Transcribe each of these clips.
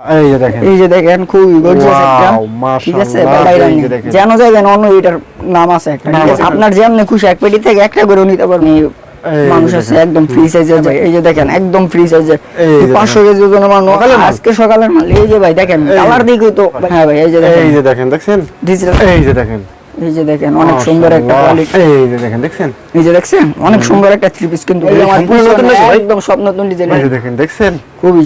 এই যে দেখেন। এই যে দেখেন খুবই গর্জিয়াস একটা। ঠিক আছে? মাশাআল্লাহ, বাবাই এই রানী যে দেখেন। যেন যাবেন অন্য এটার নাম আছে একটা নাম ঠিক আছে। আছে। আপনার যেমনি খুশি এক পেটি থেকে একটা করে নিতে পারবেন। মানুষ আছে একদম ফ্রি সাইজের ভাই এই যে দেখেন একদম ফ্রি সাইজের পাঁচশো কেজি ওজনের মাল? আজকে সকালের মাল। এই যে ভাই দেখেন। কালার দিকে তো হ্যাঁ ভাই এই যে দেখেন। এই যে দেখেন দেখছেন? ডিজিটাল এই যে দেখেন। এই যে দেখেন অনেক সুন্দর একটা কোয়ালিটি এই যে দেখেন দেখছেন? এই যে দেখছেন অনেক সুন্দর একটা থ্রি পিস কিন্তু এই যে এই আমার সম্পূর্ণ নতুন পিছনে আছে ভাই? একদম সব নতুন ডিজাইন এই যে দেখেন দেখছেন? খুবই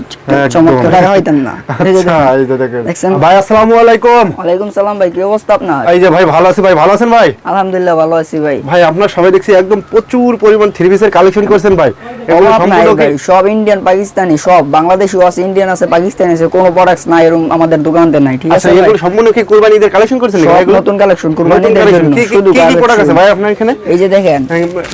চমৎকার টাকা হইতেন না। এই যে আচ্ছা দেখেন। এই যে দেখেন। দেখছেন? ভাই আসসালামু আলাইকুম। ওয়ালাইকুম সালাম ভাই কি অবস্থা আপনার? এই যে ভাই ভালো আছি ভাই ভালো আছেন ভাই? আলহামদুলিল্লাহ ভালো আছি ভাই। ভাই আপনার সবাই দেখছি একদম প্রচুর পরিমাণ থ্রি পিসের কালেকশন করছেন ভাই। সব ইন্ডিয়ান পাকিস্তানি সব বাংলাদেশিও আছে ইন্ডিয়ান আছে পাকিস্তানি আছে কোনো প্রোডাক্টস নাই এরকম আমাদের দোকানতে নাই ঠিক আচ্ছা আছে ভাই? এগুলো সম্পূর্ণ কি কুরবানি ঈদের কালেকশন করছেন নতুন কালেকশন নতুন কুরবানিদের জন্য কি কি- শুধু কি কি প্রোডাক্ট আছে ভাই আপনার এখানে? এই যে দেখেন।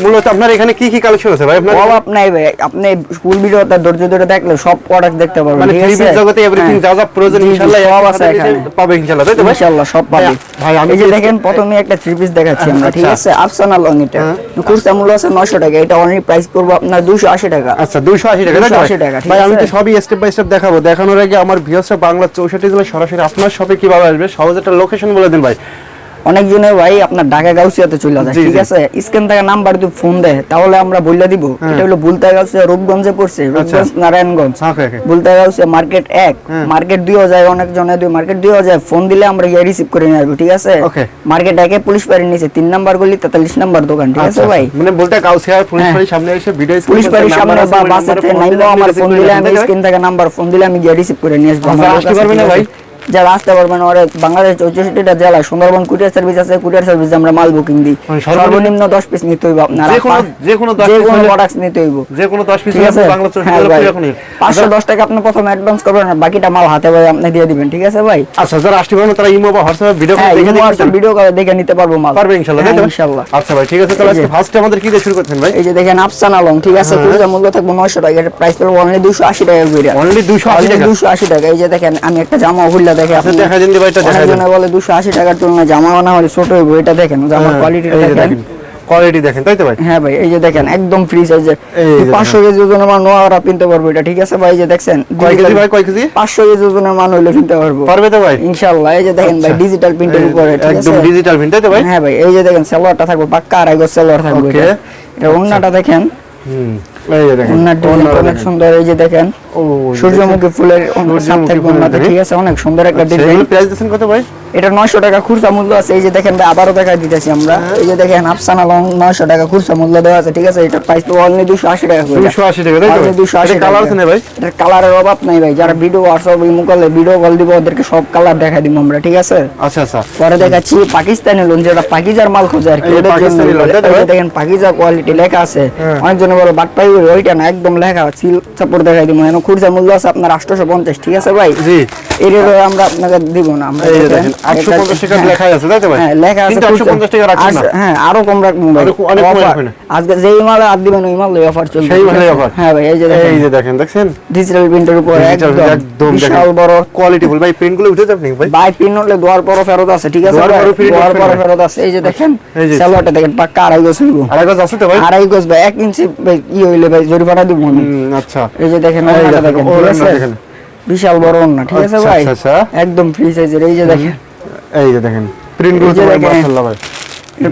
মূলত আপনার এখানে কি কি কালেকশন আছে ভাই? আপনার অভাব নাই আপনি ফুল ভিডিওটা ধৈর্য ধরে দেখলে সব প্রোডাক্ট দেখতে পারবেন মানে থ্রি পিস জগতে এভরিথিং। যা যা প্রয়োজন জি, জি, ইনশাআল্লাহ সব আছে এখানে। পাবে ইনশাআল্লাহ তাই তো ইনশাআল্লাহ সব পাবে। ভাই আমি যে দেখেন প্রথমে একটা থ্রি পিস দেখাচ্ছি আমরা ঠিক। আছে? আফসানা লং এটা। কুর্তা মূল্য আছে 900 টাকা এটা অনলি প্রাইস পড়বে আপনার 280 টাকা। আচ্ছা 280 টাকা ভাই? 280 টাকা, ভাই আমি তো সবই স্টেপ বাই স্টেপ দেখাবো। দেখানোর আগে আমার ভিউয়ার্সরা বাংলা 64 জেলা সরাসরি আপনার শপে কীভাবে আসবে সহজ একটা লোকেশন বলে দিন ভাই। অনেকজনে ভাই আপনার ঢাকা গাউসিয়াতে চলে যায় ঠিক আছে? স্ক্যান থেকে নাম্বার যদি ফোন দেয় তাহলে আমরা বইলা দিব। এটা হলো বুলতা গাউসিয়া রূপগঞ্জে পড়ছে Rupganj Narayanganj. Okay okay Bulta Gausia market এক মার্কেট দুইও যায় অনেক জনে দুই মার্কেট দুইও যায় ফোন দিলে আমরা গিয়ে রিসিভ করে নিয়ে আসব ঠিক আছে. মার্কেট একে পুলিশ বাড়ির নিচে তিন নাম্বার গলি তেতাল্লিশ নাম্বার দোকান ঠিক আছে ভাই? মানে বলতে কাউসিয়ার পুলিশ হ্যাঁ। বাড়ির সামনে এসে ভিডিও পুলিশ বাড়ির সামনে বা বাসে নাইলেও আমার ফোন দিলে আমি স্ক্রিন থেকে নাম্বার ফোন দিলে আমি গিয়ে রিসিভ করে নিয়ে আসব আচ্ছা, আসতে কাছে, পারবে না ভাই? যারা আসতে পারবেন ওরা বাংলাদেশ চৌষট্টিটা জেলা সুন্দরবন কুরিয়ার সার্ভিস আছে কুরিয়ার সার্ভিস আমরা মাল বুকিং দিই। মানে সর্বনিম্ন- দশ পিস নিতে হইব। আপনার যে কোনো- যে কোনো 10 যে piece কোনো হলে- প্রোডাক্ট নিতে হইব। যে কোনো 10 পিস ঠিক আছে? বাংলা 64 হ্যাঁ পাঁচশো দশ টাকা আপনি প্রথমে অ্যাডভান্স করবেন আর বাকিটা মাল হাতে ভাই আপনি দিয়ে দিবেন ঠিক আছে ভাই? আচ্ছা যারা আসতে পারবে তারা ইমো বা হোয়াটসঅ্যাপে ভিডিও হ্যাঁ করে দেখে দেখে ভিডিও করে দেখে নিতে পারব মাল। পারবে ইনশাআল্লাহ তাই হ্যাঁ, ইনশাআল্লাহ আচ্ছা ভাই ঠিক আছে তাহলে আজকে ফার্স্টে আমাদের কি দিয়ে শুরু করছেন ভাই? এই যে দেখেন আফসান আলম ঠিক আছে? কুরিয়ার মূল্য থাকবে নয়শো টাকা প্রাইস পড়বে অনলি টাকা করে। অনলি 280 টাকা। এই যে দেখেন আমি একটা জামা হুল্লা দেখে আচ্ছা আপনি দেখা দিন ভাই এটা দেখা দিন বলে দুশো আশি টাকার তুলনায় জামা না হলে ছোট হইব এটা দেখেন জামার কোয়ালিটি দেখেন। দেখেন কোয়ালিটি দেখেন তাই তো ভাই? হ্যাঁ ভাই এই যে দেখেন একদম ফ্রি সাইজের কেজি ওজনের মান নোয়ারা কিনতে পারব এটা ঠিক আছে ভাই? যে দেখছেন কয় কেজি ভাই কয় কেজি? পাঁচশো কেজি ওজনের মান হইলে কিনতে পারব। পারবে তো ভাই? ইনশাল্লাহ এই যে দেখেন ভাই আচ্ছা। ডিজিটাল প্রিন্টের এই- উপরে একদম ডিজিটাল প্রিন্ট তাই তো ভাই? হ্যাঁ ভাই এই যে দেখেন সালোয়ারটা থাকবে পাক্কা আড়াই গজ সালোয়ার থাকবে এটা। ওন্নাটা দেখেন। হুম। অনেক সুন্দর এই যে দেখেন ও সূর্যমুখী ফুলের। ঠিক আছে অনেক সুন্দর একটা আচ্ছা, ডিজাইন প্রাইস কত ভাই? এটা নয়শো টাকা খুচরা মূল্য আছে এই যে দেখেন ভাই আবারও দেখা দিতেছি আমরা। হ্যাঁ। এই যে দেখেন আফসানা লং নয়শো টাকা খুচরা মূল্য দেওয়া আছে ঠিক আছে? এটা প্রাইস তো অনলি দুশো আশি টাকা করে। 280 টাকা 280 এটা কালার আছে ভাই? এটার কালারের অভাব নাই ভাই যারা ভিডিও হোয়াটসঅ্যাপ ইমো করলে ভিডিও কল দিব ওদেরকে সব কালার দেখা দিব আমরা ঠিক আছে? আচ্ছা আচ্ছা। পরে দেখাচ্ছি পাকিস্তানি লোন যেটা পাকিজার মাল খোঁজে আর কি? দেখেন পাকিজা কোয়ালিটি লেখা আছে। হ্যাঁ। অনেকজনে বলে বাট পাই ওইটা না একদম লেখা সিল চাপড় দেখাই দিব। এখন খুচরা মূল্য আছে আপনার আটশোশো পঞ্চাশ ঠিক আছে ভাই? জি। এর আমরা আপনাকে দিব না আমরা এই যে দেখেন, দেখেন 850 টাকা হ্যাঁ। আছে তাই তো ভাই? হ্যাঁ লেখা আছে কিন্তু 850 টাকা রাখছেন না? আর- হ্যাঁ আরও কম রাখব ভাই। অনেক কম রাখবেন আজকে যেই মাল আর দিবেন ওই মাল অফার চলবে। সেই ঠিক মালের হ্যাঁ ভাই এই যে দেখেন। এই যে দেখেন দেখছেন? ডিজিটাল প্রিন্টের উপর একদম একদম বিশাল বড়। কোয়ালিটি ফুল ভাই প্রিন্টগুলো উঠে যাবে নাকি ভাই? বাই হলে দোয়ার পরও ফেরত আছে ঠিক আছে দোয়ার ভাই? পরও print দোয়ার আছে পরও ভাই। ফেরত আছে। এই যে দেখেন সালোয়ারটা দেখেন পাক্কা আড়াই গজ হইব। আর একবার আছে তো ভাই? আড়াই গজ ভাই এক ইঞ্চি ভাই ই হইলে ভাই দিব আমি। আচ্ছা। এই যে দেখেন দেখেন। বিশাল বড় ওড়না ঠিক আছে আচ্ছা, ভাই? আচ্ছা, আচ্ছা। একদম ফ্রি সাইজের এই যে দেখেন। এই যে দেখেন প্রিন্টগুলো ভাই মাশাআল্লাহ ভাই।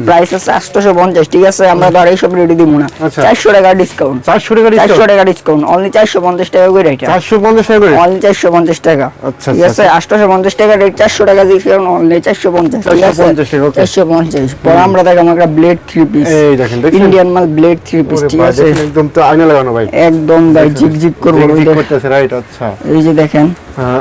প্রাইস আছে আটশোশো পঞ্চাশ ঠিক আছে? আমরা ধর এইসব রেডি দিব না। আচ্ছা। চারশো টাকা ডিসকাউন্ট 400 টাকা চারশো টাকা ডিসকাউন্ট অনলি চারশো পঞ্চাশ টাকা করে এটা। 450 টাকা অনলি চারশো পঞ্চাশ টাকা। আচ্ছা, ঠিক আচ্ছা, আছে আটশোশো পঞ্চাশ টাকা রেট চারশো টাকা ডিসকাউন্ট অনলি চারশো পঞ্চাশ। ঠিক আছে? 450 টাকা, okay. চারশো পঞ্চাশ। পরে আমরা দেখাম একটা ব্লেড থ্রি পিস দেখেন ইন্ডিয়ান মাল ব্লেড থ্রি পিস ওরে ঠিক আছে? একদম তো আয়না লাগানো ভাই। একদম ভাই ঝিক ঝিক করব আচ্ছা। এই যে দেখেন। হ্যাঁ,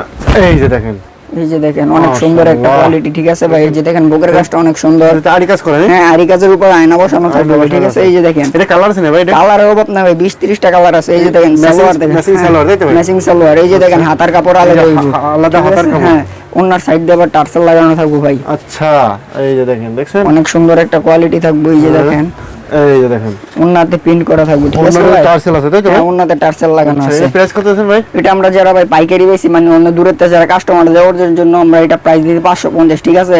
এই যে দেখেন। এই যে দেখেন অনেক সুন্দর একটা কোয়ালিটি ঠিক আছে ভাই? এই যে দেখেন বুকের কাজটা অনেক সুন্দর। আড়ি কাজ করে হ্যাঁ আরি কাজের উপর আয়না বসানো থাকবে ঠিক আছে। এই যে দেখেন। এটা কালার আছে না ভাই এটা? কালারের অভাব না ভাই বিশ ত্রিশটা কালার আছে। এই যে দেখেন সালোয়ার দেখেন। matching সালোয়ার, তাই তো ভাই? ম্যাচিং সালোয়ার। এই যে দেখেন হাতার কাপড় আলাদা হইব। আলাদা হাতার কাপড়। হ্যাঁ ওনার সাইড দিয়ে আবার টার্সেল লাগানো থাকবে ভাই। আচ্ছা এই যে দেখেন দেখছেন? অনেক সুন্দর একটা কোয়ালিটি থাকবে এই যে হ্যাঁ। দেখেন। এই যে দেখেন। ওনাতে প্রিন্ট করা থাকবে ঠিক আছে ভাই? টার্সেল আছে তাই তো? হ্যাঁ, টার্সেল লাগানো আচ্ছা, আছে। এই প্রাইস কত আছেন ভাই? এটা আমরা যারা ভাই পাইকারি বেশি মানে অন্য দূরের থেকে যারা কাস্টমার দেওয়ার জন্য আমরা এটা প্রাইস দিতে পাঁচশো পঞ্চাশ ঠিক আছে?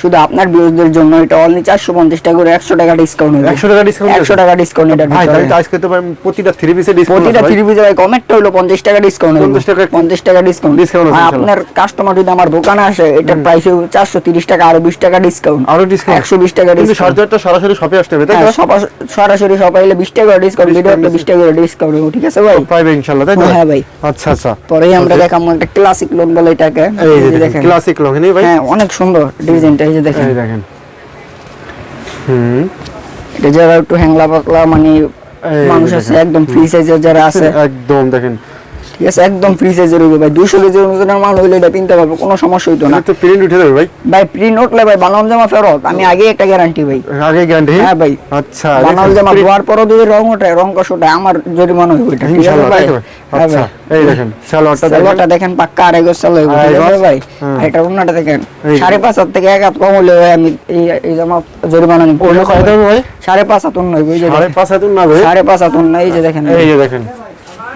শুধু আপনার ভিউজদের জন্য এটা অনলি চারশো পঞ্চাশ টাকা করে একশো টাকা ডিসকাউন্ট হবে 100 টাকা একশো দিয়েছে? টাকা ডিসকাউন্ট এটা ভাই তাহলে আজকে তো ভাই প্রতিটা থ্রি পিসে ডিসকাউন্ট প্রতিটা থ্রি পিসে ভাই হলো পঞ্চাশ টাকা ডিসকাউন্ট 50 টাকা- পঞ্চাশ টাকা ডিসকাউন্ট Discount আছে, আপনার কাস্টমার যদি আমার দোকানে আসে এটার প্রাইস চারশো তিরিশ টাকা আরও বিশ টাকা ডিসকাউন্ট আরও ডিসকাউন্ট একশো বিশ টাকা ডিসকাউন্ট সরকারটা সরাসরি শপে আসতে হবে তাই তো? হ্যাঁ, সরাসরি সবাই বিশ টাকা ডিসকাউন্ট ভিডিও Discount বিশ টাকা ডিসকাউন্ট ঠিক আছে ভাই? পাইবে ইনশাআল্লাহ তাই তো? হ্যাঁ ভাই। আচ্ছা আচ্ছা। পরেই আমরা দেখাম একটা ক্লাসিক লোন বলে এটাকে। এই এই যে দেখেন ক্লাসিক লোক নেই ভাই? হ্যাঁ অনেক সুন্দর ডিজাইনটা এই যে দেখেন। এই দেখেন। হুম। এটা যারা একটু হ্যাংলা পাতলা মানে মানুষ আছে একদম ফ্রি সাইজের যারা আছে। একদম দেখেন। ঠিক আছে একদম ফ্রি সাইজের হইবে ভাই। দুশো কেজির ওজনের মাল হইলে এটা কিনতে পারবে কোনো সমস্যা হইতো না। তো প্রিন্ট উঠে যাবে ভাই। ভাই প্রিন্ট উঠলে ভাই বানাম জামা ফেরত। আমি আগে একটা গ্যারান্টি ভাই। আগে গ্যারান্টি হ্যাঁ ভাই। আচ্ছা বানাম জামা ধোয়ার পরও যদি রং ওঠে রং কষটা আমার জরিমানা হইবে এটা। ইনশাআল্লাহ ভাই? হ্যাঁ আচ্ছা এই দেখেন সালোয়ারটা দেখেন। সালোয়ারটা দেখেন পাক্কা আড়াই গজ সালোয়ার হইবে? ভাই। এটা ওন্নাটা দেখেন এই। সাড়ে পাঁচ হাত থেকে এক হাত কম হলে আমি এই জামা জরিমানা নিব। অন্য কয় দাম ভাই? সাড়ে পাঁচ হাত অন্য হইবে এই যে সাড়ে দেখেন। পাঁচ হাত না ভাই সাড়ে পাঁচ হাত অন্য এই যে দেখেন এই যে দেখেন।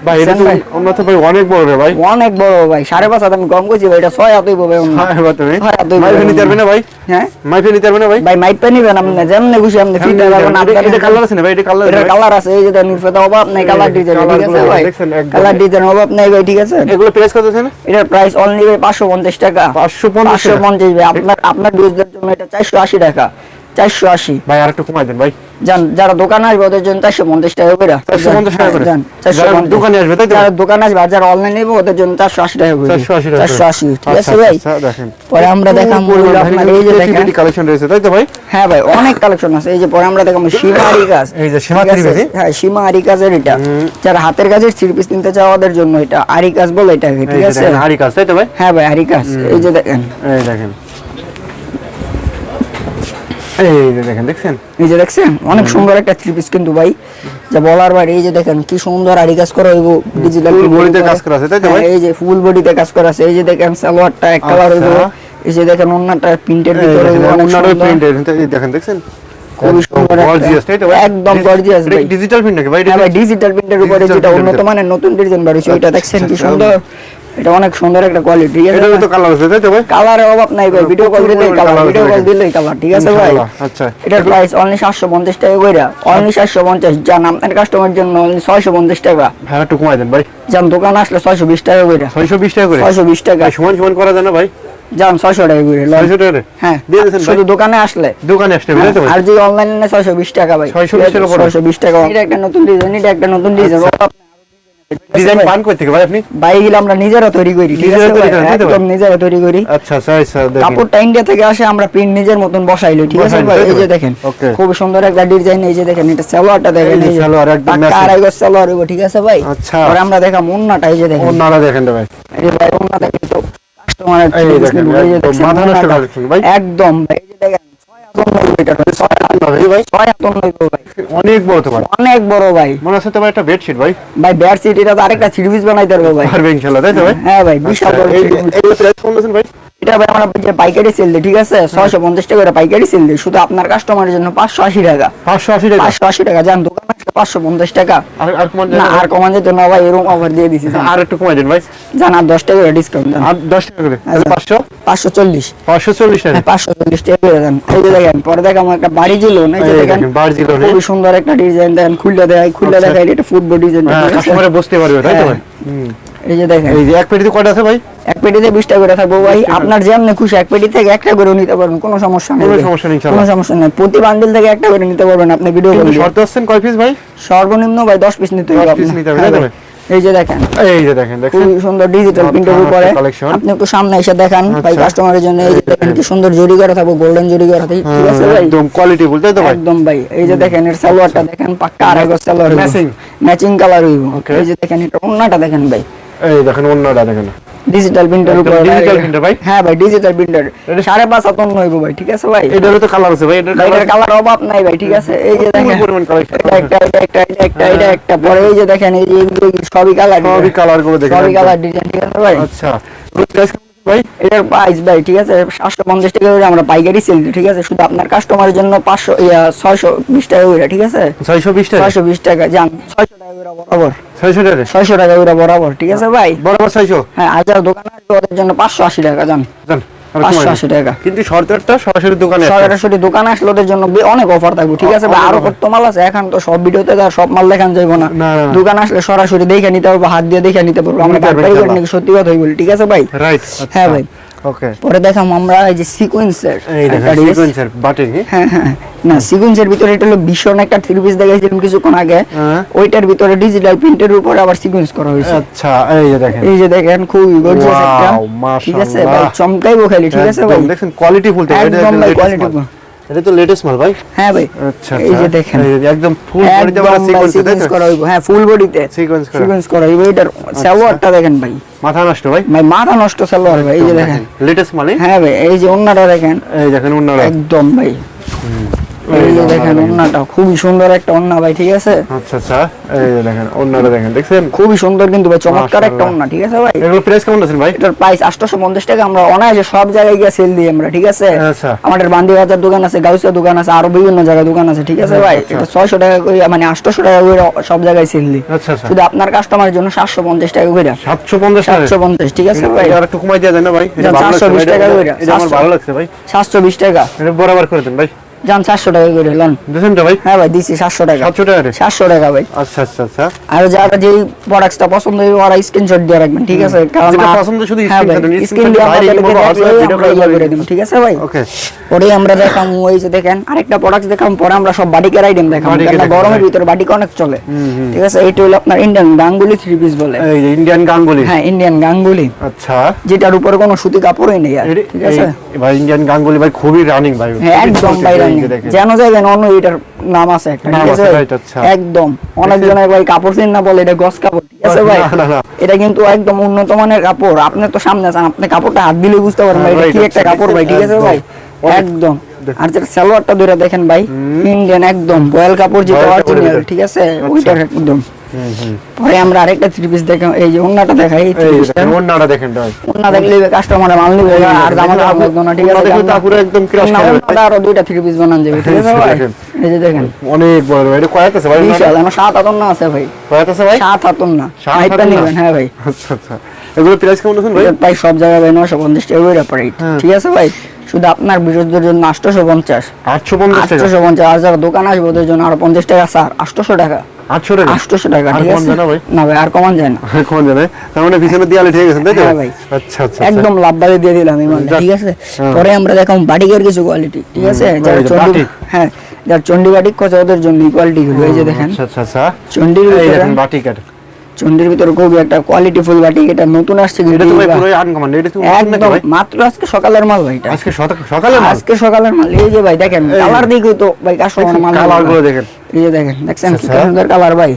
ভাই এটা তো ভাই। তো ভাই অনেক বড় রে ভাই। অনেক বড় ভাই সাড়ে পাঁচ হাত আমি কম করছি ভাই এটা ছয় হাত হইব ভাই অন্য। হ্যাঁ তুমি হ্যাঁ, মাইফে নিতে পারবে না ভাই? হ্যাঁ? মাইফে নিতে পারবে না ভাই? ভাই মাইপে নিবেন আপনি যেমনি খুশি আপনি ফিট এটা- আপনার এটা কালার আছে না ভাই? এটা কালার এটার কালার আছে এই যে দেখেন নুরফেদা অভাব নাই কালার ডিজাইন ঠিক আছে ভাই? কালার ডিজাইন অভাব নাই ভাই ঠিক আছে? এগুলো প্রাইস কত আছে না? এটার প্রাইস অনলি ভাই পাঁচশো পঞ্চাশ টাকা। 550 পাঁচশো পঞ্চাশ ভাই আপনার আপনার বিউজদের জন্য এটা চারশো আশি টাকা। চারশো আশি। ভাই আরেকটু কমাই দেন ভাই। যান যারা দোকানে আসবে ওদের জন্য চারশো পঞ্চাশ টাকা করে 450 টাকা করে? যারা দোকানে আসবে, তাই যারা দোকানে আসবে আর যারা অনলাইন নেবে ওদের জন্য চারশো আশি টাকা করে 480 টাকা করে। চারশো আশি ঠিক আচ্ছা, আছে ভাই? আচ্ছা, পরে আমরা দেখাম এই যে দেখেন। কালেকশন রয়েছে তাই তো ভাই? হ্যাঁ ভাই অনেক কালেকশন আছে। এই যে পরে আমরা দেখাবো সীমা আরি কাজ এই যে সীমা ঠিক হ্যাঁ সীমা আরি কাজের এটা যারা হাতের কাজের থ্রি পিস নিতে চাও ওদের জন্য এটা। আরি কাজ বলে এটাকে এই ঠিক আছে? দেখেন কাজ তাই তো ভাই? হ্যাঁ ভাই আরি কাজ এই যে দেখেন। এই দেখেন। এই যে দেখেন দেখছেন? এই যে দেখছেন? অনেক সুন্দর একটা থ্রি পিস কিন্তু ভাই। যা বলার বাইরে এই যে দেখেন কি সুন্দর আরি কাজ করা হইব ডিজিটাল Full body কাজ করা আছে, তাই তো ভাই? এই যে ফুল বডিতে কাজ করা আছে। এই যে দেখেন সালোয়ারটা এক কালার হইব। আচ্ছা। এই যে দেখেন অন্যটা প্রিন্টের ভিতরে দেখেন, হইবো, অনেক অন্যান্য সুন্দর। print এই দেখেন দেখছেন? খুবই সুন্দর গর্জিয়াস ভাই। ডিজিটাল প্রিন্ট নাকি ভাই? হ্যাঁ ডিজিটাল প্রিন্টের উপরে যেটা উন্নত মানের নতুন ডিজাইন ওইটা আচ্ছা, দেখছেন কি আচ্ছা, সুন্দর? এটা অনেক সুন্দর একটা কোয়ালিটি এটারও তো কালার আছে তাই তো ভাই? কালারের অভাব নাই ভাই ভিডিও কল দিলেই কালার ভিডিও কল। দিলেই কালার ঠিক আছে ভাই? আচ্ছা। এটার প্রাইস অনলি সাতশো পঞ্চাশ টাকা কইরা অনলি সাতশো পঞ্চাশ। যান আপনার কাস্টমার জন্য অনলি ছয়শো পঞ্চাশ টাকা। ভাই একটু কমাই দেন ভাই। যান দোকান আসলে ছয়শো বিশ টাকা কইরা। ছয়শো বিশ টাকা করে ছয়শো বিশ টাকা। ভাই সমান সমান করা যায় না ভাই? যান ছয়শো টাকা করে লন। ছয়শো টাকা হ্যাঁ দিয়ে ভাই শুধু দোকানে আসলে। দোকানে তো ভাই? আর যে অনলাইনে ছয়শো বিশ টাকা ভাই। 620 টাকা পড়বে। ছয়শো বিশ টাকা। এটা একটা নতুন ডিজাইন এটা একটা নতুন ডিজাইন ডিজাইন পান কই থেকে ভাই আপনি? বাইগুলো আমরা নিজেরা তৈরি করি ঠিক আছে? একদম নিজেরা তৈরি করি। আচ্ছা আচ্ছা আচ্ছা দেখেন। কাপড়টা ইন্ডিয়া থেকে আসে আমরা প্রিন্ট নিজের মতন বসাইলো ঠিক আছে ভাই? এই যে দেখেন খুব সুন্দর একটা ডিজাইন এই যে দেখেন এটা সালোয়ারটা দেখেন এই সালোয়ার একদম matching। আড়াই গজ সালোয়ার হইবো, ঠিক আছে ভাই? আচ্ছা। পরে আমরা দেখাম মুন্নাটা এই যে দেখেন। ওনারা দেখেন ভাই। এই ভাই মুন্না দেখেন তো কাস্টমারের এই দেখেন, একদম মাথা নষ্ট collection, ভাই। একদম ভাই এই যে দেখেন অনেক বড় তো ভাই অনেক বড় ভাই মনে হচ্ছে তোমার একটা বেডশিট ভাই ভাই বেডশিট এটা তো আরেকটা পিস বানাইতে পারব ভাই পারবে ইনশাআল্লাহ তাই তো ভাই হ্যাঁ ভাই বিশাল আচ্ছা, বড় এই- প্রাইস ভাই এটা ভাই আমরা যে পাইকারি সেল দিই ঠিক আছে? ছয়শো পঞ্চাশ টাকা করে পাইকারি সেল দিই শুধু আপনার কাস্টমারের জন্য পাঁচশো আশি টাকা। পাঁচশো আশি টাকা? পাঁচশো আশি টাকা। যান দোকান পাঁচশো পঞ্চাশ টাকা। আর আর কমান না আর কমান যেত না ভাই এরকম অফার দিয়ে দিছি আর একটু কমাই দেন ভাই। জান আর দশ টাকা করে ডিসকাউন্ট দেন আর টাকা করে? তাহলে আচ্ছা। পাঁচশো? পাঁচশো চল্লিশ। পাঁচশো চল্লিশ টাকা। হ্যাঁ পাঁচশো চল্লিশ টাকা করে দেন এই যে দেখেন পরে দেখেন আমার একটা বাড়ি ছিল না? যে দেখেন দেখেন, বার জিরো খুবই সুন্দর একটা ডিজাইন দেন। খুললে দেয় খুললে আচ্ছা। দেখাই এটা ফুটবল ডিজাইন হ্যাঁ কাস্টমারে বুঝতে পারবে তাই তো হ্যাঁ। ভাই? এই যে দেখেন। এই যে এক পেটিতে কয়টা আছে ভাই? এক পেটিতে বিশ টাকা করে থাকব ভাই। আপনার যেমনি খুশি এক পেটি থেকে একটা করে নিতে পারবেন কোনো সমস্যা নেই কোনো সমস্যা নেই, কোনো সমস্যা নেই। প্রতি বান্ডিল থেকে একটা করে নিতে পারবেন আপনি ভিডিও কিন্তু শর্ত আসছেন কয় পিস ভাই? সর্বনিম্ন ভাই দশ পিস নিতে হবে 10 নিতে হবে, হ্যাঁ। এই যে দেখেন। এই যে দেখেন দেখছেন? খুবই সুন্দর ডিজিটাল মাথা প্রিন্টের উপরে। আপনি একটু সামনে এসে দেখান ভাই আচ্ছা। কাস্টমারের জন্য এই যে দেখেন কি সুন্দর জরি করা থাকবে গোল্ডেন জরি করা থাকে ঠিক আছে ভাই? একদম কোয়ালিটি বলতে তো ভাই? একদম ভাই। এই যে দেখেন এর সালোয়ারটা দেখেন পাক্কা আড়াই গজ সালোয়ার। Matching। ম্যাচিং কালার হইব। এই যে দেখেন এটা ওন্নাটা দেখেন ভাই। এই দেখেন অন্যটা দেখেন। ডিজিটাল প্রিন্টার উপর ডিজিটাল প্রিন্টার ভাই? হ্যাঁ ভাই ডিজিটাল প্রিন্টার এটা- সাড়ে পাঁচ হাত অন্য হইব ভাই ঠিক আছে ভাই? এটারও তো কালার আছে ভাই এটার কালার অভাব নাই ভাই ঠিক আছে? এই যে দেখেন একটা একটা একটা এটা একটা। পরে এই যে দেখেন এই যে সবই কালার সবই কালার করে দেখেন সবই কালার ডিজাইন ঠিক আছে ভাই? আচ্ছা। ভাই পঞ্চাশ টাকা করে আমরা পাইকারি সেল ঠিক আছে? শুধু আপনার কাস্টমারের জন্য পাঁচশো ছয়শো বিশ টাকা করে ঠিক আছে? ছয়শো বিশ ছয়শো বিশ টাকা যান ছয়শো টাকা বরাবর। ছয়শো টাকা? ছয়শো টাকা বরাবর ঠিক আছে ভাই? বরাবর ছয়শো? হ্যাঁ আর যারা দোকানে আসবে ওদের জন্য পাঁচশো আশি টাকা যান 580 টাকা। কিন্তু শর্টকাটটা সরাসরি দোকানে সরাসরি দোকানে আসলে ওদের জন্য অনেক অফার থাকবে ঠিক আছে? আরও কত মাল আছে? এখন তো সব ভিডিওতে আর সব মাল দেখান যাইবো না। দোকানে আসলে সরাসরি দেখে নিতে পারব হাত দিয়ে দেখে নিতে পারব। আমরা সত্যি কথাই বলি ঠিক আছে ভাই? হ্যাঁ আচ্ছা। ভাই। ওকে পরে দেখাম আমরা এই যে সিকোয়েন্সের এই দেখেন সিকোয়েন্সের বাটিং হ্যাঁ হ্যাঁ না সিকোয়েন্সের ভিতরে এটা হলো ভীষণ একটা থ্রি পিস দেখাইছিলাম কিছুক্ষণ আগে। হ্যাঁ। ওইটার ভিতরে ডিজিটাল প্রিন্টের উপরে আবার সিকোয়েন্স করা হয়েছে। আচ্ছা এই যে দেখেন। এই যে দেখেন খুব গর্জিয়াস একটা। ঠিক আছে। ভাই চমকাইবো খালি ঠিক আছে ভাই? দেখেন কোয়ালিটি ফুল quality full। এটা তো লেটেস্ট মাল ভাই। হ্যাঁ ভাই আচ্ছা এই যে আচ্ছা। দেখেন। একদম ফুল বডি দেওয়া বড় সিকোয়েন্স সিকোয়েন্স করা হইব। হ্যাঁ ফুল বডিতে সিকোয়েন্স করা। সিকোয়েন্স করা হইব। এটার সালোয়ারটা দেখেন ভাই। মাথা নষ্ট ভাই? ভাই মাথা নষ্ট সালোয়ার ভাই এই যে দেখেন। লেটেস্ট মাল হ্যাঁ ভাই এই যে ওন্নাটা দেখেন। এই দেখেন ওন্নাটা। একদম ভাই। এই এই যে যে দেখেন ওন্নাটা ওন্নাটা খুবই সুন্দর একটা ওন্না ভাই ঠিক আছে? আচ্ছা আচ্ছা এই যে দেখেন অন্যরা দেখেন দেখছেন? খুবই সুন্দর কিন্তু ভাই চমৎকার একটা ওন্না ঠিক আছে ভাই? এগুলো প্রাইস কেমন আছেন ভাই? এটার প্রাইস আটশোশো পঞ্চাশ টাকা আমরা অনায়াসে সব জায়গায় গিয়ে সেল দিই আমরা ঠিক আছে? আচ্ছা। আমাদের বান্দি বাজার দোকান আছে গাউসিয়া দোকান আছে আরও বিভিন্ন জায়গায় দোকান আছে ঠিক আছে ভাই। এটা ছয়শো টাকা করে মানে আটশোশো টাকা করে সব জায়গায় সেল দিই। আচ্ছা আচ্ছা। শুধু আপনার কাস্টমারের জন্য সাতশো পঞ্চাশ টাকা করে। সাতশো পঞ্চাশ টাকা। সাতশো পঞ্চাশ ঠিক আছে ভাই? আর একটু কমাই দেওয়া যায় না ভাই? এটা যান, ভালো লাগছে 420 টাকা করে, এটা আমার ভালো লাগছে ভাই। সাতশো বিশ টাকা। এটা বরাবর করে দেন ভাই। যান সাতশো টাকা করে লন। দেখছেন তো ভাই? হ্যাঁ ভাই দিছি সাতশো টাকা। সাতশো টাকা রে সাতশো টাকা ভাই। আচ্ছা আচ্ছা আচ্ছা। আর যারা যেই প্রোডাক্টটা পছন্দ হয় ওরা স্ক্রিনশট দিয়ে রাখবেন ঠিক আছে? কারণ যেটা পছন্দ শুধু স্ক্রিনশট screen screenshot দিয়ে আমাদের ইয়ে করে। দিন, ঠিক আছে ভাই? ওকে পরে আমরা দেখাম ওই যে দেখেন আরেকটা প্রোডাক্ট দেখাম পরে আমরা সব বাটিকের আইটেম দেখাম। দেখাবো, গরমের. ভিতরে বাটিক অনেক চলে। ঠিক আছে? এইটা হলো আপনার ইন্ডিয়ান গাঙ্গুলি থ্রি পিস বলে। এই ইন্ডিয়ান গাঙ্গুলি? হ্যাঁ ইন্ডিয়ান গাঙ্গুলি। আচ্ছা। যেটার উপরে কোনো সুতি কাপড়ই নেই আর ঠিক আছে? ভাই ইন্ডিয়ান গাঙ্গুলি ভাই খুবই রানিং ভাই। হ্যাঁ একদম যে দেখেন। যেন জায়গায় অন্য এটার নাম আছে একটা ঠিক আছে, আচ্ছা। একদম। অনেকজনের ভাই কাপড় চিন না বলে এটা গস কাপড় ঠিক আছে ভাই? না, না, না। এটা কিন্তু একদম উন্নত মানের কাপড়। আপনি তো সামনে আছেন আপনি কাপড়টা হাত দিলে বুঝতে পারবেন ভাই হ্যাঁ, এটা কি একটা কাপড় ভাই ঠিক আছে ভাই? অনেক- একদম। আর যেটা সালোয়ারটা ধরে দেখেন ভাই ইন্ডিয়ান একদম বয়েল কাপড় যেটা অরিজিনাল ঠিক আছে? আচ্ছা। ওইটার একদম। পরে আমরা আরেকটা থ্রি পিস দেখাম এই যে ওন্নাটা দেখাই ওন্নাটা দেখেন ভাই। ওন্না দেখলে কাস্টমারে মাল নিবে আর জামাটা আপু- লাগবে না ঠিক আছে? দেখলে একদম খাবে। ওন্নাটা আরও দুইটা থ্রি পিস বানান যাবে ঠিক আছে ভাই? এই যে দেখেন। অনেক বড় ভাই এটা কয়েক আছে ভাই? বিশাল আমার সাত হাতন না আছে ভাই। কয়েক আছে ভাই? সাত হাতন না নেবেন হ্যাঁ ভাই। আচ্ছা আচ্ছা। এগুলো প্রাইস কেমন আছেন ভাই? প্রায় সব জায়গায় ভাই নশো পঞ্চাশ টাকা করে হ্যাঁ। ঠিক আছে ভাই? শুধু আপনার বিরোধীদের জন্য আটশোশো পঞ্চাশ আটশো পঞ্চাশ টাকা? আটশোশো পঞ্চাশ আর যারা দোকান আসবে ওদের জন্য আরও পঞ্চাশ টাকা স্যার আটশোশো টাকা। আটশো টাকা? আটশোশো টাকা ঠিক আছে? না ভাই? আর কমান যায় না। কোন জানে তার মানে পিছনে দেয়ালে ঠিক আছে তাই তো? হ্যাঁ ভাই। আচ্ছা আচ্ছা একদম লাভবাদে দিয়ে দিলাম এই মালটা ঠিক আছে? হ্যাঁ। পরে আমরা দেখাম বাটিকের কিছু কোয়ালিটি ঠিক আছে? যারা চন্ডী। হ্যাঁ যারা চন্ডী বাটিক করছে ওদের জন্য কোয়ালিটি গুলো এই যে দেখেন। আচ্ছা আচ্ছা আচ্ছা। চন্ডির এই দেখেন। বাটি কাট চন্ডির ভিতরে খুবই একটা কোয়ালিটি ফুল বাটি এটা নতুন আসছে এটা তো ভাই পুরো আনকমন এটা তো একদম মাত্র আজকে সকালের মাল ভাই এটা। আজকে সকাল- সকালে মাল? আজকে সকালের মাল এই যে ভাই দেখেন কালার দেখো তো ভাই কাস্টমার মাল কালারগুলো দেখেন। এই যে দেখেন দেখছেন কি আচ্ছা। সুন্দর কালার ভাই।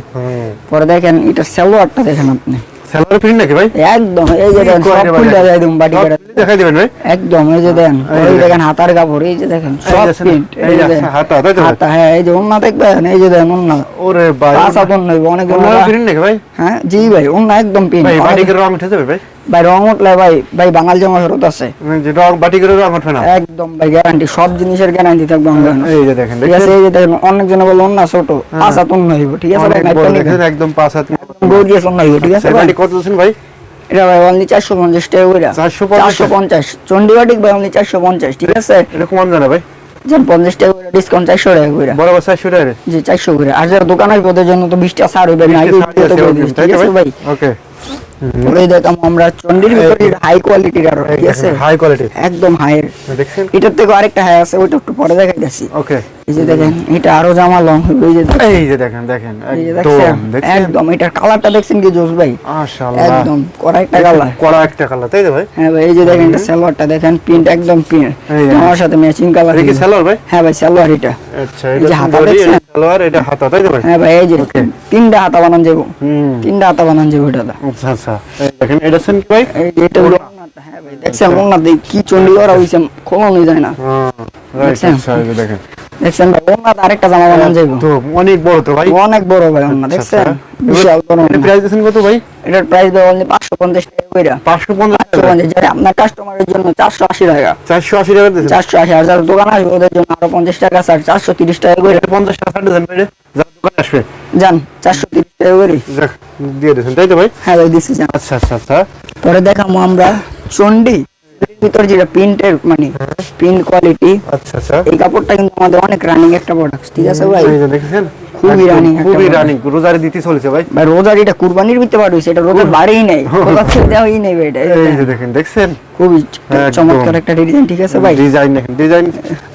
পরে দেখেন এটা সালোয়ারটা দেখেন আপনি। স্যালারি প্রিন্ট নাকি ভাই? একদম এই যে দেখেন সব কোয়ালিটি ফুল দেখাই দিম বাটি কাটা দেখাই দিবেন ভাই? একদম এই যে দেন এই এই দেখেন হাতার কাপড় এই যে দেখেন এই সব? প্রিন্ট এই যে হাতা, তাই তো হাতা হ্যাঁ এই যে ওন্না দেখবেন এই যে দেখেন ওন্না ওরে ভাই পাঁচ হাতন নইব অনেক প্রিন্ট নাকি ভাই? হ্যাঁ জি ভাই ওন্না একদম প্রিন্ট ভাই বাটিকের রং উঠে যাবে ভাই? ভাই রং উঠলে ভাই ভাই বাঙাল জমা ফেরত আছে। যে রং রং উঠবে না। একদম ভাই গ্যারান্টি সব জিনিসের গ্যারান্টি থাকবে আমাদের এই যে দেখেন ঠিক আছে? এই যে দেখেন অনেক জনে বলে অন্য ছোট হইব ঠিক আছে ভাই? একদম পাঁচ হাত। গৌরিয়াস অন্য হইব ঠিক আছে বাটি কত দিচ্ছেন ভাই? এটা ভাই অনলি চারশো পঞ্চাশ টাকা করে 450 চারশো পঞ্চাশ। চন্ডিবাটিক ভাই অনলি চারশো পঞ্চাশ ঠিক আছে? জানা ভাই? যেন টাকা করে ডিসকাউন্ট চারশো টাকা করে টাকা জি আর যারা দোকান আসবে ওদের জন্য তো বিশটা ছাড় হইবে না ঠিক আছে ভাই? ওকে ওই দেখাম আমরা। চন্ডির ভিতরে হাই কোয়ালিটির আরও ঠিক আছে? হাই কোয়ালিটি একদম হাইয়ের দেখছেন? এটার থেকে আরেকটা হাই আছে ওইটা একটু পরে দেখাইতেছি। ওকে এই যে দেখেন এটা আরও জামা লং হইবে এই যে দেখেন, এই যে দেখেন দেখেন একদম একদম এটার কালারটা দেখছেন কি জোস ভাই? মাশাআল্লাহ। একদম করা একটা কালার কড়া একটা কালার তাই তো ভাই? হ্যাঁ ভাই এই যে দেখেন এটা সালোয়ারটা দেখেন প্রিন্ট একদম প্রিন্ট আমার সাথে ম্যাচিং কালার এটা কি সালোয়ার ভাই? হ্যাঁ ভাই সালোয়ার এটা। আচ্ছা এই যে হাতা দেখছেন? সালোয়ার এটা হাতা তাই তো ভাই? হ্যাঁ ভাই এই যে তিনটা হাতা বানান যাব হুম। তিনটা হাতা বানান যাব এটা আচ্ছা আচ্ছা। দেখেন এটা সেন কি ভাই? এটা হলো হ্যাঁ ভাই দেখছেন দেখ কি চন্ডীগড় হইছে খোলানো যায় না। হ্যাঁ? আচ্ছা দেখেন। দেখছেন ভাই? ওনার আরেকটা জামা বানানো যাইব। তো অনেক বড় তো ভাই। অনেক বড় ভাই ওনা আচ্ছা, দেখছেন? আচ্ছা। বিশাল বড় এটা প্রাইস কত ভাই? এটার প্রাইস ভাই অনলি পাঁচশো পঞ্চাশ টাকা কইরা। পাঁচশো পঞ্চাশ পাঁচশো টাকা পঞ্চাশ যারা আপনার কাস্টমারের জন্য চারশো আশি টাকা। চারশো আশি টাকা দিয়েছেন? চারশো আশি। আর যারা দোকান আসবে ওদের জন্য আরও পঞ্চাশ টাকা স্যার চারশো তিরিশ টাকা করে এটা পঞ্চাশ টাকা ছাড় দিয়েছেন ভাই? যারা দোকানে আসবে। যান চারশো তিরিশ টাকা করে যাক, দিয়ে দিয়েছেন তাই তো ভাই? হ্যাঁ ভাই যান। আচ্ছা আচ্ছা আচ্ছা। পরে দেখাবো আমরা চন্ডি। এর ভিতর যেটা প্রিন্টের মানে প্রিন্ট কোয়ালিটি আচ্ছা আচ্ছা। এই কাপড়টা কিন্তু আমাদের অনেক রানিং একটা প্রোডাক্ট ঠিক আছে ভাই? এই যে দেখেছেন? খুবই একটা খুবই রানিং রোজারে দিতে চলেছে ভাই। ভাই রোজার এটা কুরবানির ভিতরে এটা বাড়েই নেই। দেওয়াই নেই ভাই এটা। এই যে দেখেন দেখছেন? খুবই চমৎকার একটা ডিজাইন ঠিক আছে ভাই? ডিজাইন দেখেন ডিজাইন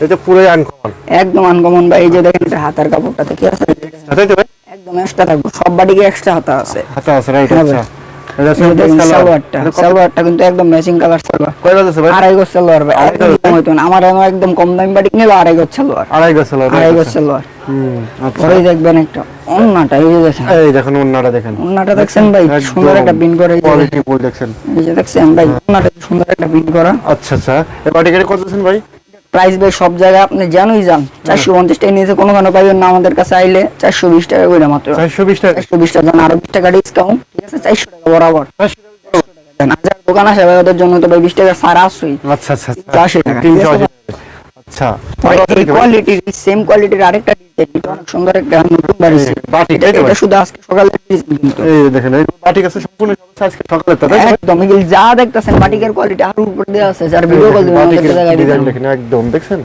এটা পুরো আনকমন একদম আনকমন ভাই এই যে দেখেন এটা হাতার কাপড়টা আছে? তাই তো ভাই? একদম এক্সট্রা থাকবে সব বাড়িকে এক্সট্রা হাতা আছে। আচ্ছা আছে রাইট হ্যাঁ আচ্ছা। ভাই। এটা এই যে দেখেন সালোয়ারটা। কত- কিন্তু একদম ম্যাচিং কালার সালোয়ার। কয় গজ আছে ভাই? আড়াই গজ সালোয়ার ভাই। আড়াই গজ? কম হইতো না আমার একদম কম দামি বাড়ি নিল আড়াই গজ সালোয়ার। আড়াই গজ সালোয়ার আড়াই গজ সালোয়ার। পরেই দেখবেন একটা অন্যটা এই যে দেখেন। এই দেখেন ওন্নাটা দেখেন। ওন্নাটা দেখছেন ভাই সুন্দর একটা পিন করে কোয়ালিটি দেখেন। দেখছেন। এই যে দেখছেন ভাই ওন্নাটা সুন্দর একটা পিন করা। আচ্ছা আচ্ছা। টিকেটে কত ভাই? প্রাইস ভাই সব জায়গায় আপনি জানোই যান। চারশো পঞ্চাশ টাকা নিয়েছে কোনো কোনো পাইবেন না আমাদের কাছে আইলে। চারশো বিশ টাকা করে মাত্র। চারশো বিশ টাকা। চারশো বিশ টাকা আরও বিশ টাকা ডিসকাউন্ট ঠিক আছে? চারশো টাকা বরাবর। দেন। দোকান আসে ওদের জন্য তো ভাই বিশ টাকা ছাড় আসুই আচ্ছা আচ্ছা আচ্ছা। কোয়ালিটির সেম কোয়ালিটির আরেকটা এটা অনেক সুন্দর একটা নতুন বাড়িছে বাটিক, এটা তাই তো এটা ভাই? শুধু আজকে সকালে এই দেখেন এই বাটিক আছে সম্পূর্ণ আজকে সকালে তাই একদম এগুলো যা দেখতেছেন বাটিকের কোয়ালিটি আরও উপর দেওয়া আছে। যার ভিডিও কল দিবেন বাটিকের ডিজাইন দেখেন একদম দেখছেন?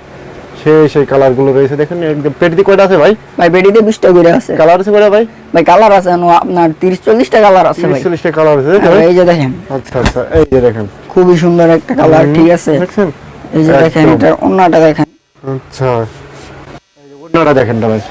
সেই সেই কালারগুলো রয়েছে দেখেন একদম। পেটিতে কয়টা আছে ভাই? ভাই বেডিতে বিশটা করে আছে। কালার আছে কয়টা ভাই? ভাই কালার আছে আপনার তিরিশ চল্লিশটা কালার আছে ভাই। কালার আছে? এই যে দেখেন। আচ্ছা আচ্ছা এই যে দেখেন। খুবই সুন্দর একটা কালার ঠিক আছে। দেখছেন? এই যে দেখেন এটা অন্যটা দেখেন। আচ্ছা। এই যে ওন্নাটা দেখেন ভাই।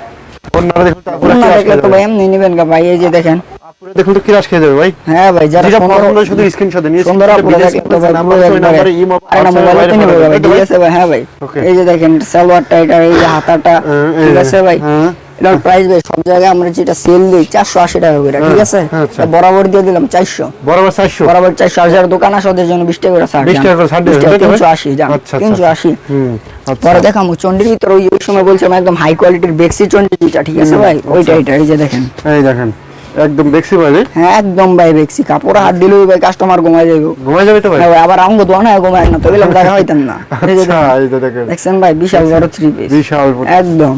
ওন্নাটা দেখুন তারপরে কিরাস দেখলে তো ভাই এমনি নেবেন গা ভাই এই যে দেখেন। আপুরা দেখুন তো কিরাস খেয়ে যাবে ভাই। হ্যাঁ ভাই যারা পছন্দ শুধু স্ক্রিনশট নিয়ে সুন্দর আপুরা দেখলে তো ভাই পুরো একবারে আরেকটা মোবাইলে নিবে ভাই ঠিক আছে ভাই হ্যাঁ ভাই। এই যে দেখেন সালোয়ারটা এটা এই যে হাতাটা হ্যাঁ, ঠিক আছে ভাই? হ্যাঁ। এটার প্রাইস ভাই সব জায়গায় আমরা যেটা সেল দিই চারশো আশি টাকা করে ঠিক আছে? হ্যাঁ, আচ্ছা। বরাবর দিয়ে দিলাম চারশো। বরাবর চারশো? বরাবর চারশো আর যারা দোকান আসে ওদের জন্য বিশ টাকা করে ছাড় 20 টাকা করে ছাড় দিবেন, তাই তিনশো আশি যান আচ্ছা, আচ্ছা, তিনশো আশি। হুম পরে দেখাম চন্ডির ভিতরে ওই সময় বলছিলাম একদম হাই কোয়ালিটির বেক্সি চন্ডি যেটা ঠিক আছে ভাই? ওইটা এটা এই যে দেখেন। এই দেখেন একদম দেখছি ভাই হ্যাঁ একদম ভাই বেক্সি কাপড় হাত দিলেও ভাই কাস্টমার ঘুমাই যাবে ঘুমাই যাবে তো ভাই? হ্যাঁ আবার আমাকে দোয়া না ঘুমায় না। তো এগুলো দেখা হইতেন না। দেখেন। ভাই? বিশাল বড় থ্রি পিস বিশাল বড়। একদম।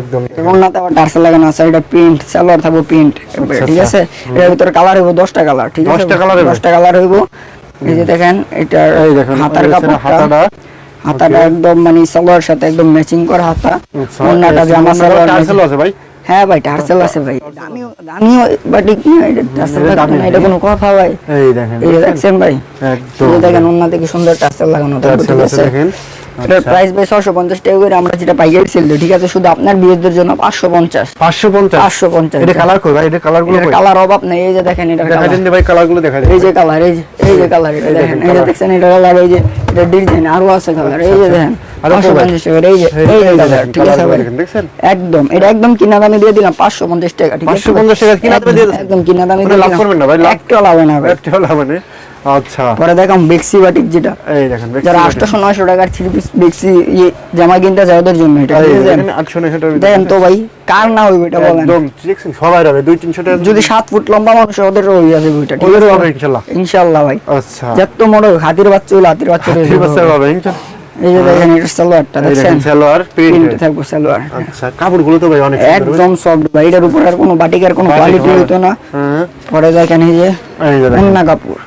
একদম। ওনাতে আবার টার্সেল লাগানো আছে এটা প্রিন্ট সালোয়ার থাকব প্রিন্ট ঠিক আছে? এর ভিতরে কালার হইব দশটা কালার ঠিক আছে? 10টা colour হইবো? কালার হইব। এই যে দেখেন এটার এই দেখেন হাতার এই হাতাটা। হাতাটা একদম মানে সালোয়ার সাথে একদম ম্যাচিং করা হাতা। ওনাটা জামা সালোয়ার টার্সেল আছে ভাই? হ্যাঁ ভাই টার্সেল আছে ভাই। দামিও দামিও বাটিক টার্সেল লাগানো এটা কোনো কথা ভাই। এই দেখেন ভাই? একদম। দেখেন ওনা থেকে সুন্দর টার্সেল লাগানো আছে। দেখেন। এটার আচ্ছা। প্রাইস ভাই ছশো পঞ্চাশ টাকা করে আমরা যেটা পাইকারি সেল দিই ঠিক আছে? শুধু আপনার বিয়েদের জন্য পাঁচশো পঞ্চাশ। 550 এটা কালার কই ভাই? এটা কালারগুলো কই? কালার অভাব নেই এই যে দেখেন দেখা কালার দিন ভাই কালারগুলো দেখা দিন এই যে কালার এই যে এই যে কালার এটা দেখেন দেখেন এই যে। দেখছেন এটা কালার এই যে এটা ডিজাইন আরও আছে কালার এই যে আচ্ছা, দেখেন পাঁচশো। পঞ্চাশ কালার দেখেন, দেখেন? একদম এটা একদম কিনা দামে দিয়ে দিলাম পাঁচশো পঞ্চাশ টাকা ঠিক আছে? 550 টাকা কিনা দামে দিয়ে একদম কিনা দামে লাভ করবেন না ভাই, লাভ? একটা লাভ না একটা হলো মানে আচ্ছা। পরে দেখাম বেক্সি বাটিক যেটা। এই দেখেন যারা। আটশো নয়শো টাকার থ্রি পিস বেক্সি ইয়ে জামা কিনতে যায় ওদের জন্য এটা? দেখেন 800 900 টাকার ভিতরে। তো ভাই কার না হইবে এটা বলেন। সবাই হবে 2 300 টাকা যদি সাত ফুট লম্বা মানুষ ওদের হয়ে যাবে ঠিক আছে? হবে ইনশাআল্লাহ ইনশাআল্লাহ ভাই। আচ্ছা। যত হোক, হাতির বাচ্চা হইলে হাতির বাচ্চা ঠিক আছে হবে ইনশাআল্লাহ এই যে দেখেন এটা সালোয়ারটা দেখছেন? সালোয়ার প্রিন্ট প্রিন্ট থাকবে সালোয়ার। আচ্ছা কাপড়গুলো তো ভাই অনেক একদম সফট ভাই এটার উপর আর কোনো বাটিকার কোনো কোয়ালিটি। হইতো না। হ্যাঁ। পরে দেখেন এই যে কাপড়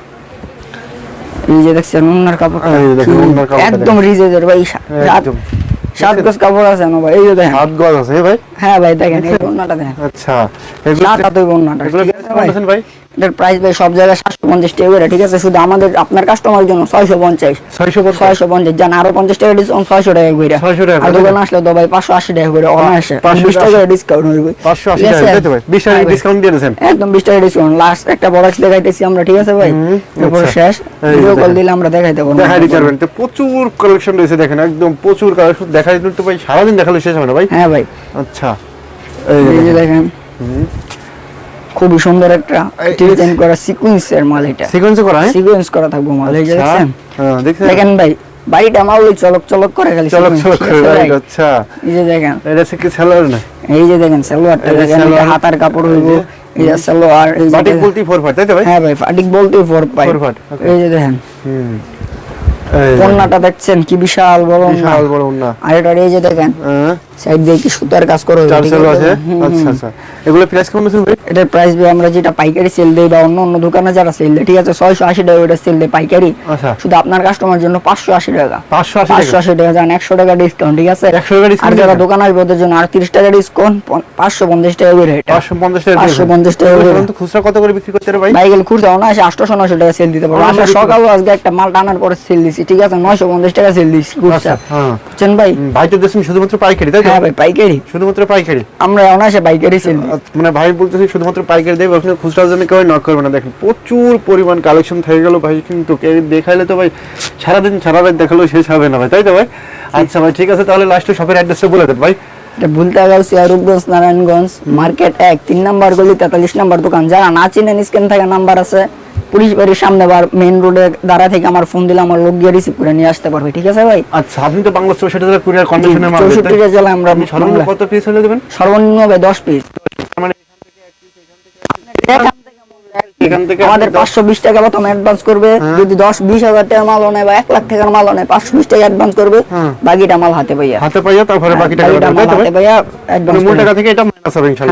যে দেখছেন উন্নার কাপড় একদম রিজে রিজেজের ভাই সাত একদম। সাত গজ কাপড় আছে না ভাই এই যে দেখেন। হাত গজ আছে ভাই? হ্যাঁ ভাই দেখেন এই উন্নাটা দেখেন। আচ্ছা এগুলো সাত হাত ভাই? বলতেছেন ভাই? এটার প্রাইস ভাই সব জায়গায় সাতশো পঞ্চাশ টাকা করে ঠিক আছে? শুধু আমাদের আপনার কাস্টমারের জন্য ছয়শো পঞ্চাশ। 650 ছয়শো পঞ্চাশ জান আরও পঞ্চাশ টাকা ডিসকাউন্ট ছয়শো টাকা করে। 600 টাকা আর। দোকানে আসলে তো ভাই পাঁচশো আশি টাকা করে অনায়াসে। বিশ টাকা ডিসকাউন্ট হইবে। 580 ঠিক আছে? টাকা তাই তো ভাই? 20 টাকা হ্যাঁ ডিসকাউন্ট দিয়ে দিয়েছেন? একদম বিশ টাকা ডিসকাউন্ট লাস্ট একটা প্রোডাক্ট দেখাইতেছি আমরা ঠিক আছে ভাই? আচ্ছা। শেষ। ভিডিও কল দিলে আমরা দেখাইতে পারব দেখাই দিতে পারবেন। তো প্রচুর কালেকশন রয়েছে দেখেন একদম প্রচুর কালেকশন দেখাই দিতে ভাই সারাদিন দেখালে শেষ হবে না ভাই? হ্যাঁ ভাই। আচ্ছা। এই যে দেখেন। খুবই সুন্দর একটা ডিজাইন করা সিকোয়েন্সের মাল এটা। সিকোয়েন্স করা হ্যাঁ? সিকোয়েন্স করা থাকব মাল এই যে আচ্ছা। দেখছেন? হ্যাঁ দেখছেন? দেখেন ভাই বাড়িটা মাল ওই চলক চলক করে খালি চলক চলক করে ভাই? রাইট আচ্ছা। এই যে দেখেন। এটা কি সেলার না? এই যে দেখেন সালোয়ারটা দেখেন এটা হাতার কাপড় হইব। এই যে। সালোয়ার এই যে বাটিক দেখেন- বলতেই ফোর ফাইভ তাই তো ভাই? হ্যাঁ ভাই ফাটিক বলতে ফোর Four part, okay. এই যে দেখেন। হুম। কন্যাটা দেখছেন কি বিশাল বড় বিশাল বড় না আর এটা এই যে দেখেন হ্যাঁ। সাইড দিয়ে কি সুতার কাজ করে আছে? আচ্ছা আচ্ছা। এগুলো প্রাইস কেমন আছে ভাই? এটার প্রাইস ভাই আমরা যেটা পাইকারি সেল দেই বা অন্য অন্য দোকানে যারা সেল দেয় ঠিক আছে? ছয়শো আশি টাকা ওটা সেল দেয় পাইকারি। আচ্ছা। শুধু আপনার কাস্টমার জন্য পাঁচশো আশি টাকা। পাঁচশো আশি পাঁচশো টাকা আশি টাকা যান একশো টাকা ডিসকাউন্ট ঠিক আছে? 100 টাকা discount আর যারা দোকান আসবে ওদের জন্য আর তিরিশ টাকা ডিসকাউন্ট পাঁচশো পঞ্চাশ টাকা করে এটা। পাঁচশো পঞ্চাশ টাকা পাঁচশো পঞ্চাশ টাকা এগুলো করে। বলুন খুচরা কত করে বিক্রি করতে ভাই? বাইকেল খুঁজতে না এসে আটশো নশো টাকা সেল দিতে পারব। আমরা সকালে আজকে একটা মাল টানার পরে সেল দিছি ঠিক আছে? নয়শো পঞ্চাশ টাকা সেল দিছি খুচরা। আচ্ছা হ্যাঁ। বুঝছেন ভাই? ভাই তো দেখছেন শুধুমাত্র পাইকারি তাই হ্যাঁ ভাই পাইকারি। শুধুমাত্র পাইকারি? আমরা অনায়াসে বাইকারি সেল মানে ভাই বলতেছি শুধুমাত্র পাইকারি দেবে ওখানে খুচরার জন্য কেউ নক করবে না। দেখেন প্রচুর পরিমাণ কালেকশন থেকে গেল ভাই কিন্তু দেখাইলে তো ভাই সারাদিন সারা রাত দেখালেও শেষ হবে না ভাই তাই তো ভাই? আচ্ছা ভাই ঠিক আছে তাহলে লাস্টে শপের অ্যাড্রেসটা বলে দেন ভাই। এটা ভুলতাগাঁও সিয়ারুপগঞ্জ নারায়ণগঞ্জ মার্কেট এক তিন নাম্বার গলি তেতাল্লিশ নাম্বার দোকান। যারা না চিনেন স্ক্যান থাকা নাম্বার আছে। পুলিশ বাড়ির সামনে বার মেইন রোডে দাঁড়া থেকে আমার ফোন দিলে আমার লোক গিয়ে রিসিভ করে নিয়ে আসতে পারবে ঠিক আছে ভাই? আচ্ছা আপনি তো বাংলা চৌষট্টি হাজার কুরিয়ার কন্ডিশনে? চৌষট্টিটা জেলায় আমরা সর্বনিম্ন কত পিস হলে দেবেন? সর্বনিম্ন ভাই দশ পিস মানে এখান থেকে আমাদের পাঁচশো বিশ টাকা প্রথম অ্যাডভান্স করবে যদি দশ বিশ হাজার টাকা মাল নেয় বা এক লাখ টাকার মাল নেয় পাঁচশো বিশ টাকা অ্যাডভান্স করবে বাকিটা মাল হাতে পাইয়া। হাতে পাইয়া তারপরে বাকি টাকা হাতে পাইয়া মানে মূল টাকা থেকে এটা মাইনাস হবে